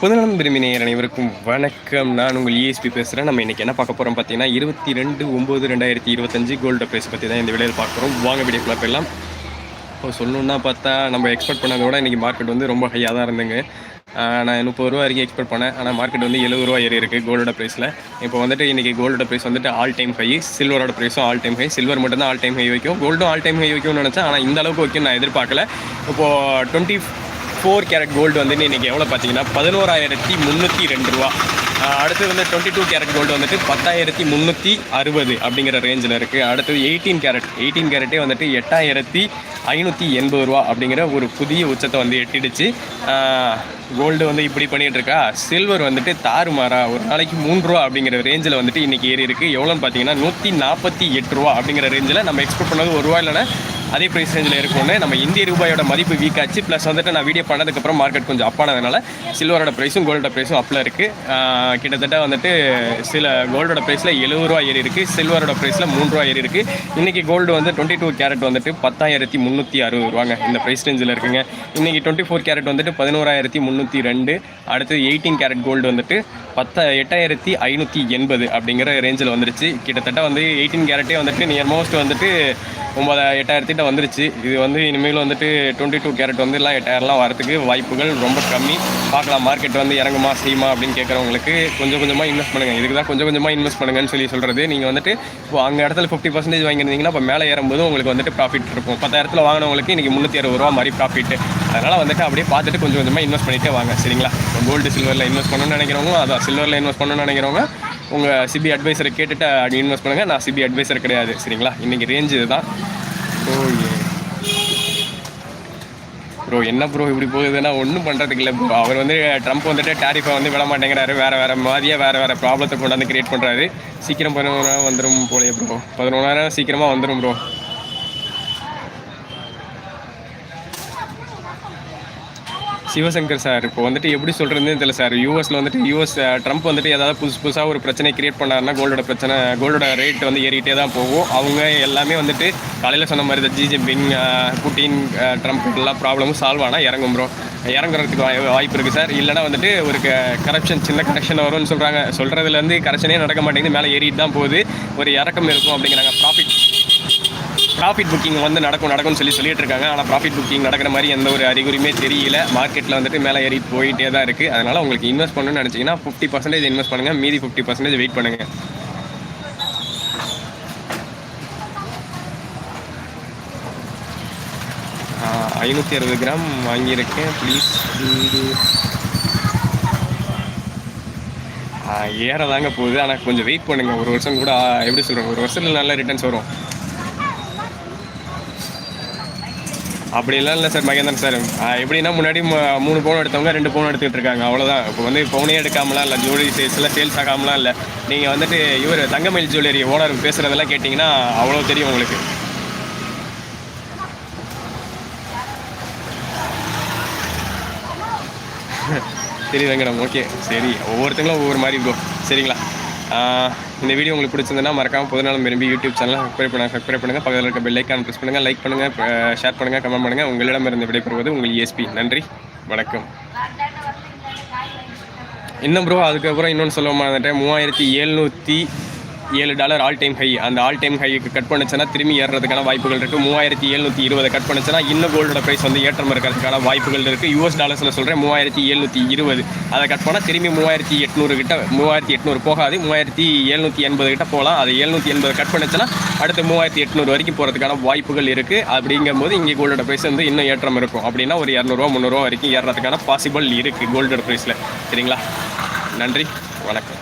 புதனம் விரும்பி அனைவருக்கும் வணக்கம். நான் உங்கள் இஎஸ்பி பேசுகிறேன் நம்ம இன்றைக்கி என்ன பார்க்க போகிறோம் பார்த்தீங்கன்னா இருபத்தி ரெண்டு ஒம்பது ரெண்டாயிரத்தி இருபத்தஞ்சு கோல்டு ப்ரைஸ் பற்றி தான் இந்த விலையில் பார்க்குறோம் வாங்க வீடியோக்குள்ள போயிடலாம். இப்போ சொல்லணுன்னா பார்த்தா நம்ம எக்ஸ்பெக்ட் பண்ணதை விட இன்றைக்கி மார்க்கெட் வந்து ரொம்ப ஹையாக தான் இருந்துங்க நான் முப்பது ரூபா வரைக்கும் எக்ஸ்பெக்ட் பண்ணேன். ஆனால் மார்க்கெட் வந்து எழுபது ரூபா ஏறி இருக்குது கோல்டோட ப்ரைஸில் இப்போ வந்துட்டு இன்றைக்கி கோல்டோட ப்ரைஸ் வந்துட்டு ஆல் டைம் ஹை சில்வரோட ப்ரைஸும் ஆல் டைம் ஹை சில்வர் மட்டும் தான் ஆல் டைம் ஹை வைக்கும். கோல்டும் ஆல் டைம் ஹை வைக்கும்னு நினச்சேன். ஆனால் இந்த அளவுக்கு வைக்கும் நான் எதிர்பார்க்கல. இப்போது டுவெண்ட்டி ஃபோர் கேரட் கோல்டு வந்து இன்றைக்கி எவ்வளோ பார்த்தீங்கன்னா பதினோராயிரத்தி முந்நூற்றி ரெண்டு ரூபா. அடுத்து வந்து டுவெண்ட்டி டூ கேரட் கோல்டு வந்துட்டு பத்தாயிரத்தி முந்நூற்றி அறுபது அப்படிங்கிற ரேஞ்சில் இருக்குது அடுத்தது எயிட்டீன் கேரட் எயிட்டீன் கேரட்டே வந்துட்டு எட்டாயிரத்தி ஐநூற்றி எண்பது ரூபா அப்படிங்கிற ஒரு புதிய உச்சத்தை வந்து எட்டிடுச்சு. கோல்டு வந்து இப்படி பண்ணிகிட்டு இருக்கா சில்வர் வந்துட்டு தாறுமாறா ஒரு நாளைக்கு மூணு ரூபா அப்படிங்கிற ரேஞ்சில் வந்துட்டு இன்றைக்கி ஏறி இருக்குது எவ்வளோன்னு பார்த்தீங்கன்னா நூற்றி நாற்பத்தி எட்டு ரூபா அப்படிங்கிற ரேஞ்சில் நம்ம எக்ஸ்பெக்ட் பண்ணது ஒரு ரூபா இல்லைன்னா அதே ப்ரைஸ் ரேஞ்சில் இருக்கும்னு நம்ம இந்திய ரூபாயோட மதிப்பு வீக் ஆச்சு ப்ளஸ் வந்துட்டு நான் வீடியோ பண்ணதுக்கப்புறம் மார்க்கெட் கொஞ்சம் அப்பானதுனால சில்வரோட ப்ரைஸும் கோல்டோட ப்ரைஸும் அப்பில் இருக்குது கிட்டத்தட்ட வந்துட்டு சில கோல்டோட ப்ரைஸில் எழுபது ரூபா ஏறி இருக்குது சில்வரோட ப்ரைஸில் மூணு ரூபா ஏறி இருக்குது இன்றைக்கி கோல்டு வந்து டுவெண்ட்டி டூ கேரட் வந்துட்டு பத்தாயிரத்தி முந்நூற்றி அறுபது ரூபாங்க. இந்த ப்ரைஸ் ரேஞ்சில் இருக்குங்க. இன்றைக்கி டுவெண்ட்டி ஃபோர் கேரட் வந்துட்டு பதினோராயிரத்தி முந்நூற்றி ரெண்டு. அடுத்து எயிட்டீன் கேரட் கோல்டு வந்துட்டு பத்த எட்டாயிரத்தி ஐநூற்றி எண்பது அப்படிங்கிற ரேஞ்சில் வந்துருச்சு. கிட்டத்தட்ட வந்து எயிட்டீன் கேரட்டே வந்துட்டு நியர் மோஸ்ட் வந்துட்டு ஒம்பது எட்டாயிரத்திட்ட வந்துருச்சு. இது வந்து இனிமேல் வந்துட்டு டுவெண்ட்டி டூ கேரட் வந்து எல்லாம் எட்டாயிரம்லாம் வரதுக்கு வாய்ப்புகள் ரொம்ப கம்மி. பார்க்கலாம் மார்க்கெட் வந்து இறங்குமா செய்யுமா அப்படின்னு கேட்குறவங்களுக்கு கொஞ்சம் கொஞ்சமாக இன்வெஸ்ட் பண்ணுங்கள் இதுக்கு தான் கொஞ்சம் கொஞ்சமாக இன்வெஸ்ட் பண்ணுங்கன்னு சொல்லி சொல்கிறது நீங்கள் வந்துட்டு இப்போ அங்கே இடத்துல ஃபிஃப்டி பர்சன்டேஜ் வாங்கியிருந்தீங்கன்னா இப்போ மேலே ஏறும்போது உங்களுக்கு வந்துட்டு ப்ராஃபிட் இருக்கும். பத்தாயிரத்தில் வாங்கினவங்களுக்கு இன்றைக்கி முந்நூற்றி அறுபது ரூபா மாதிரி ப்ராஃபிட் அதனால் வந்துட்டு அப்படியே பார்த்துட்டு கொஞ்சம் கொஞ்சமாக இன்வெஸ்ட் பண்ணிகிட்டே வாங்க. சரிங்களா? கோல்டு சில்வரில் இன்வெஸ்ட் பண்ணணும்னு நினைக்கிறவங்க அதான் சில்வரில் இன்வெஸ்ட் பண்ணணும்னு நினைக்கிறவங்க உங்கள் சிபி அட்வைசரை கேட்டுட்டு அப்படி இன்வெஸ்ட் பண்ணுங்கள் நான் சிபி அட்வைசர் கிடையாது. சரிங்களா? இன்றைக்கி ரேஞ்சு இதுதான். ப்ரோ ப்ரோ என்ன ப்ரோ இப்படி போகுதுன்னா ஒன்றும் பண்ணுறதுக்கு இல்லை ப்ரோ அவர் வந்து ட்ரம்ப் வந்துட்டு டேரிஃபை வந்து விட மாட்டேங்கிறாரு. வேறு வேறு மாதிரியாக வேறு வேறு ப்ராப்ளத்தை கொண்டாந்து கிரியேட் பண்ணுறாரு சீக்கிரம் பதினொன்றாயிரம் வந்துடும் போலே ப்ரோ பதினொன்றாயிரம் சீக்கிரமாக வந்துடும் ப்ரோ சிவசங்கர் சார் இப்போ வந்துட்டு எப்படி சொல்கிறதுன்னு தெரியல சார். யூஎஸில் வந்துட்டு யூஎஸ் ட்ரம்ப் வந்துட்டு ஏதாவது புதுசு புதுசாக ஒரு பிரச்சனை கிரியேட் பண்ணாருன்னா கோல்டோட பிரச்சனை கோல்டோட ரேட் வந்து ஏறிக்கிட்டே தான் போகும். அவங்க எல்லாமே வந்துட்டு காலையில் சொன்ன மாதிரி தான் ஜி ஜின்பிங் புட்டின் ட்ரம்ப் எல்லா ப்ராப்ளமும் சால்வ் ஆனால் இறங்கும் ப்ரோ இறங்குறதுக்கு வாய் வாய்ப்பு இருக்குது சார். இல்லைனா வந்துட்டு ஒரு கரப்ஷன் சின்ன கரெக்ஷன் வரும்னு சொல்கிறாங்க சொல்கிறதுலேருந்து கரெக்ஷனே நடக்க மாட்டேங்குது. மேலே ஏறிட்டு தான் போகுது. ஒரு இறக்கம் இருக்கும் அப்படிங்கிறாங்க ப்ராஃபிட் ப்ராஃபிட் புக்கிங் வந்து நடக்கும் நடக்கும்னு சொல்லி சொல்லிட்டு இருக்காங்க. ஆனால் ப்ராஃபிட் புக்கிங் நடக்கிற மாதிரி எந்த ஒரு அறிகுறியுமே தெரியல. மார்க்கெட்டில் வந்துட்டு மேலே ஏறி போயிட்டே தான் இருக்குது அதனால் உங்களுக்கு இன்வெஸ்ட் பண்ணணும்னு நினச்சிங்கன்னா ஃபிஃப்டி பர்சன்டேஜ் இன்வெஸ்ட் பண்ணுங்கள் மீதி ஃபிஃப்டி பர்சன்டேஜ் வெயிட் பண்ணுங்கள் ஐநூற்றி அறுபது கிராம் வாங்கியிருக்கேன். ப்ளீஸ் ஏற தாங்க போகுது. ஆனால் கொஞ்சம் வெயிட் பண்ணுங்கள் ஒரு வருஷம் கூட எப்படி சொல்கிறேன் ஒரு வருஷத்தில் நல்ல ரிட்டர்ன்ஸ் வரும். அப்படிலாம் இல்லை சார் மகேந்திரன் சார். எப்படின்னா முன்னாடி ம- மூணு பவுன் எடுத்தவங்க ரெண்டு பவுன் எடுத்துக்கிட்டு இருக்காங்க அவ்வளோதான் இப்போ வந்து பவுனே எடுக்காமலாம் இல்லை ஜுவல்லரி சேல்ஸ்லாம் சேல்ஸ் ஆகாமலாம் இல்லை. நீங்கள் வந்துட்டு இவர் தங்கமயில் ஜுவல்லரி ஓனர் பேசுகிறதெல்லாம் கேட்டிங்கன்னா அவ்வளோ தெரியும் உங்களுக்கு. சரி வெங்கடம் ஓகே சரி ஒவ்வொருத்தங்களும் ஒவ்வொரு மாதிரி ப்ரோ சரிங்களா? இந்த வீடியோ உங்களுக்கு பிடிச்சிருந்ததுன்னா மறக்காம பொதுநாளும் விரும்பி யூடியூப் சேனலை சப்ஸ்கிரைப் பண்ணுங்கள் சப்ஸ்கிரைப் பண்ணுங்கள் பக்கத்தில் இருக்க பெல் ஐக்கான் ப்ரெஸ் பண்ணுங்கள் லைக் பண்ணுங்கள் ஷேர் பண்ணுங்கள் கமெண்ட் பண்ணுங்கள் உங்களிடமிருந்து விடைபெறுவது உங்கள் இஎஸ்பி நன்றி. வணக்கம். இன்னும் ப்ரோ அதுக்கப்புறம் இன்னொன்று சொல்ல மாட்டேன் மூவாயிரத்தி எழுநூற்றி ஏழு டாலர் ஆல் டைம் ஹை அந்த ஆல் டைம் ஹைக்கு கட் பண்ணுச்சுன்னா திரும்பி ஏறுறதுக்கான வாய்ப்புகள் இருக்குது மூவாயிரத்தி எழுநூற்றி இருபதை கட் பண்ணுச்சுன்னா இன்னும் கோல்டோட ப்ரைஸ் வந்து ஏற்றம் இருக்கிறதுக்கான வாய்ப்புகள் இருக்குது யூஎஸ் டாலர்ஸில் சொல்கிறேன் மூவாயிரத்தி எழுநூற்றி இருபது. அதை கட் பண்ணால் திரும்பி மூவாயிரத்தி எட்நூறு கிட்ட மூவாயிரத்தி எட்நூறு போகாது. மூவாயிரத்தி எழுநூற்றி எண்பது கிட்ட போகலாம் அது எழுநூற்றி எண்பது கட் பண்ணுச்சுன்னா அடுத்து மூவாயிரத்தி எட்நூறு வரைக்கும் போகிறதுக்கான வாய்ப்புகள் இருக்குது அப்படிங்கும்போது இங்கே கோல்டோட ப்ரைஸ் வந்து இன்னும் ஏற்றம் இருக்கும். அப்படின்னா ஒரு இரநூறுவா முந்நூறுவா வரைக்கும் ஏறுறதுக்கான பாசிபிள் இருக்குது கோல்டோட ப்ரைஸில் சரிங்களா? நன்றி. வணக்கம்.